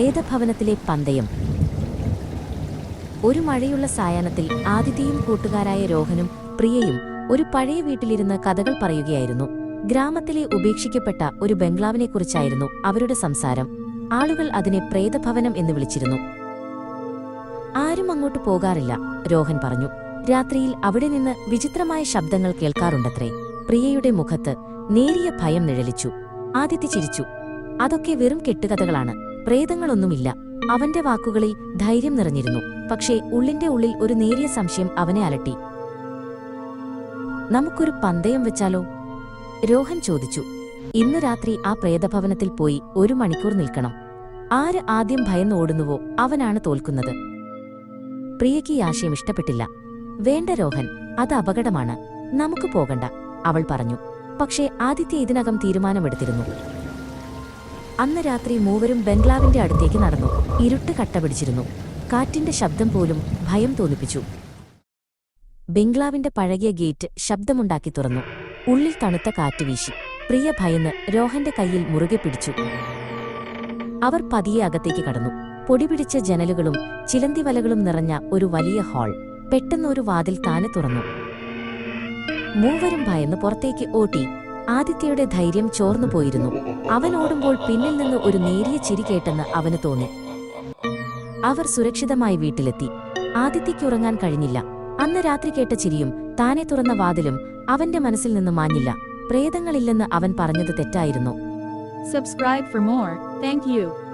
പ്രേതഭവനത്തിലെ പന്തയം. ഒരു മഴയുള്ള സായാഹ്നത്തിൽ ആദിത്യയും കൂട്ടുകാരായ രോഹനും പ്രിയയും ഒരു പഴയ വീട്ടിലിരുന്ന് കഥകൾ പറയുകയായിരുന്നു. ഗ്രാമത്തിലെ ഉപേക്ഷിക്കപ്പെട്ട ഒരു ബംഗ്ലാവിനെക്കുറിച്ചായിരുന്നു അവരുടെ സംസാരം. ആളുകൾ അതിനെ പ്രേതഭവനം എന്ന് വിളിച്ചിരുന്നു. ആരും അങ്ങോട്ട് പോകാറില്ല രോഹൻ പറഞ്ഞു. രാത്രിയിൽ അവിടെ നിന്ന് വിചിത്രമായ ശബ്ദങ്ങൾ കേൾക്കാറുണ്ടത്രേ. പ്രിയയുടെ മുഖത്ത് നേരിയ ഭയം നിഴലിച്ചു. ആദിത്യ ചിരിച്ചു. അതൊക്കെ വെറും കെട്ടുകഥകളാണ്. പ്രേതങ്ങളൊന്നുമില്ല. അവന്റെ വാക്കുകളിൽ ധൈര്യം നിറഞ്ഞിരുന്നു. പക്ഷേ ഉള്ളിന്റെ ഉള്ളിൽ ഒരു നേരിയ സംശയം അവനെ അലട്ടി. നമുക്കൊരു പന്തയം വെച്ചാലോ? രോഹൻ ചോദിച്ചു. ഇന്ന് രാത്രി ആ പ്രേതഭവനത്തിൽ പോയി ഒരു മണിക്കൂർ നിൽക്കണം. ആര് ആദ്യം ഭയന്ന് ഓടുന്നുവോ അവനാണ് തോൽക്കുന്നത്. പ്രിയയ്ക്ക് ഈ ആശയം ഇഷ്ടപ്പെട്ടില്ല. വേണ്ട രോഹൻ അത് അപകടമാണ്. നമുക്ക് പോകണ്ട അവൾ പറഞ്ഞു. പക്ഷേ ആദിത്യ ഇതിനകം തീരുമാനമെടുത്തിരുന്നു. അന്ന് രാത്രി മൂവരും ബംഗ്ലാവിന്റെ അടുത്തേക്ക് നടന്നു. ഇരുട്ട് കട്ട പിടിച്ചിരുന്നു. കാറ്റിന്റെ ശബ്ദം പോലും ഭയം തോന്നിപ്പിച്ചു. ബംഗ്ലാവിന്റെ പഴകിയ ഗേറ്റ് ശബ്ദമുണ്ടാക്കി തുറന്നു. ഉള്ളിൽ തണുത്ത കാറ്റ് വീശി. പ്രിയ ഭയന്ന് രോഹന്റെ കയ്യിൽ മുറുകെ പിടിച്ചു. അവർ പതിയെ അകത്തേക്ക് കടന്നു. പൊടിപിടിച്ച ജനലുകളും ചിലന്തിവലകളും നിറഞ്ഞ ഒരു വലിയ ഹാൾ. പെട്ടെന്നൊരു വാതിൽ താനെ തുറന്നു. മൂവരും ഭയന്ന് പുറത്തേക്ക് ഓട്ടി ആദിത്യയുടെ ധൈര്യം ചോർന്നു പോയിരുന്നു. അവൻ ഓടുമ്പോൾ പിന്നിൽ നിന്ന് ഒരു നേരിയ ചിരി കേട്ടെന്ന് അവന് തോന്നി. അവർ സുരക്ഷിതമായി വീട്ടിലെത്തി. ആദിത്യയ്ക്ക് ഉറങ്ങാൻ കഴിഞ്ഞില്ല. അന്ന് രാത്രി കേട്ട ചിരിയും താനെ തുറന്ന വാതിലും അവന്റെ മനസ്സിൽ നിന്ന് മാഞ്ഞില്ല. പ്രേതങ്ങളില്ലെന്ന് അവൻ പറഞ്ഞത് തെറ്റായിരുന്നു. Subscribe for more thank you.